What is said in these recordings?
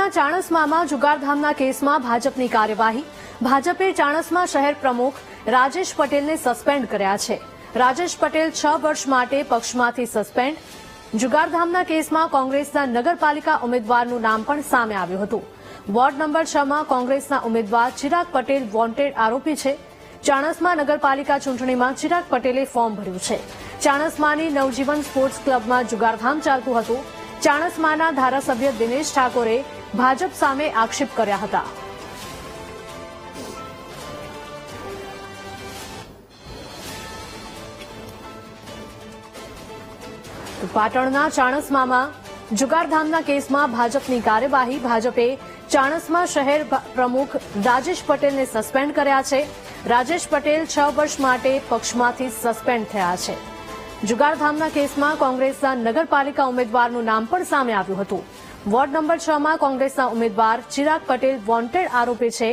પાટણના ચાણસમામાં જુગારધામના કેસમાં ભાજપની કાર્યવાહી. ભાજપે ચાણસમા શહેર પ્રમુખ રાજેશ પટેલને સસ્પેન્ડ કર્યા છે. રાજેશ પટેલ છ વર્ષ માટે પક્ષમાંથી સસ્પેન્ડ. જુગારધામના કેસમાં કોંગ્રેસના નગરપાલિકા ઉમેદવારનું નામ પણ સામે આવ્યું હતું. વોર્ડ નંબર છ માં કોંગ્રેસના ઉમેદવાર ચિરાગ પટેલ વોન્ટેડ આરોપી છે. ચાણસમા નગરપાલિકા ચૂંટણીમાં ચિરાગ પટેલે ફોર્મ ભર્યું છે. ચાણસમાની નવજીવન સ્પોર્ટ્સ ક્લબમાં જુગારધામ ચાલતું હતું. ચાણસમાના ધારાસભ્ય દિનેશ ઠાકોરે ભાજપ સામે આક્ષેપ કર્યા હતા. પાટણના ચાણસમામાં જુગારધામના કેસમાં ભાજપની કાર્યવાહી. ભાજપે ચાણસમા શહેર પ્રમુખ રાજેશ પટેલને સસ્પેન્ડ કર્યા છે. રાજેશ પટેલ છ વર્ષ માટે પક્ષમાંથી સસ્પેન્ડ થયા છે. જુગારધામના કેસમાં કોંગ્રેસના નગરપાલિકા ઉમેદવારનું નામ પણ સામે આવ્યું હતું. વોર્ડ નંબર છ માં કોંગ્રેસના ઉમેદવાર ચિરાગ પટેલ વોન્ટેડ આરોપી છે.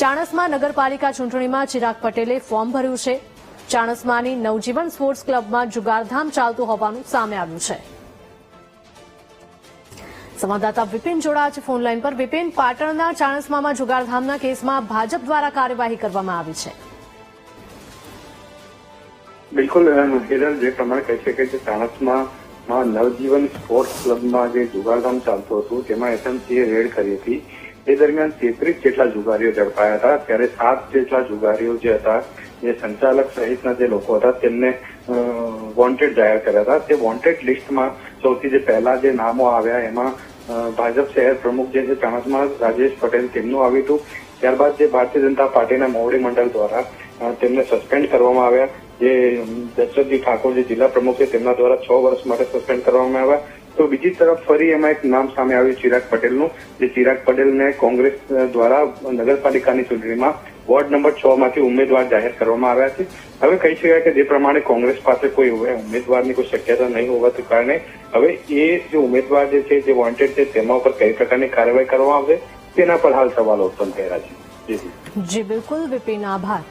ચાણસ્મા નગરપાલિકા ચૂંટણીમાં ચિરાગ પટેલે ફોર્મ ભર્યું છે. ચાણસ્માની નવજીવન સ્પોર્ટ્સ ક્લબમાં જુગારધામ ચાલતું હોવાનું સામે આવ્યું છે. સંવાદદાતા વિપિન જોડા છે ફોન લાઇન પર. વિપિન, પાટણના ચાણસ્મામાં જુગારધામના કેસમાં ભાજપ દ્વારા કાર્યવાહી કરવામાં આવી છે. બિલકુલ હેરલ, જે પ્રમાણે કહી છે ચાણસ્મા માં નવજીવન સ્પોર્ટ્સ ક્લબમાં જે જુગારધામ ચાલતું હતું, તેમાં એસએમસીએ રેડ કરી હતી. એ દરમિયાન તેત્રીસ જેટલા જુગારીઓ ઝડપાયા હતા. ત્યારે સાત જેટલા જુગારીઓ જે હતા, જે સંચાલક સહિતના જે લોકો હતા, તેમને વોન્ટેડ જાહેર કર્યા હતા. તે વોન્ટેડ લિસ્ટમાં સૌથી જે પહેલા જે નામો આવ્યા, એમાં ભાજપ શહેર પ્રમુખ જે છે ચાણસમાં રાજેશ પટેલ, તેમનું આવ્યું હતું. ત્યારબાદ જે ભારતીય જનતા પાર્ટીના મોવડી મંડળ દ્વારા તેમને સસ્પેન્ડ કરવામાં આવ્યા. જે દશરથજી ઠાકોર જે જિલ્લા પ્રમુખ છે, તેમના દ્વારા છ વર્ષ માટે સસ્પેન્ડ કરવામાં આવ્યા. તો બીજી તરફ ફરી એમાં એક નામ સામે આવ્યું ચિરાગ પટેલનું, જે ચિરાગ પટેલને કોંગ્રેસ દ્વારા નગરપાલિકાની ચૂંટણીમાં વોર્ડ નંબર છ માંથી ઉમેદવાર જાહેર કરવામાં આવ્યા છે. હવે કહી શકાય કે જે પ્રમાણે કોંગ્રેસ પાસે કોઈ ઉમેદવારની કોઈ શક્યતા નહીં હોવાથી કારણે હવે એ જે ઉમેદવાર જે છે, જે વોન્ટેડ છે, તેમાં ઉપર કઈ પ્રકારની કાર્યવાહી કરવામાં આવશે, તેના પર હાલ સવાલો ઉત્પન્ન થયેલા છે. જી, બિલકુલ. વિપિન, આભાર.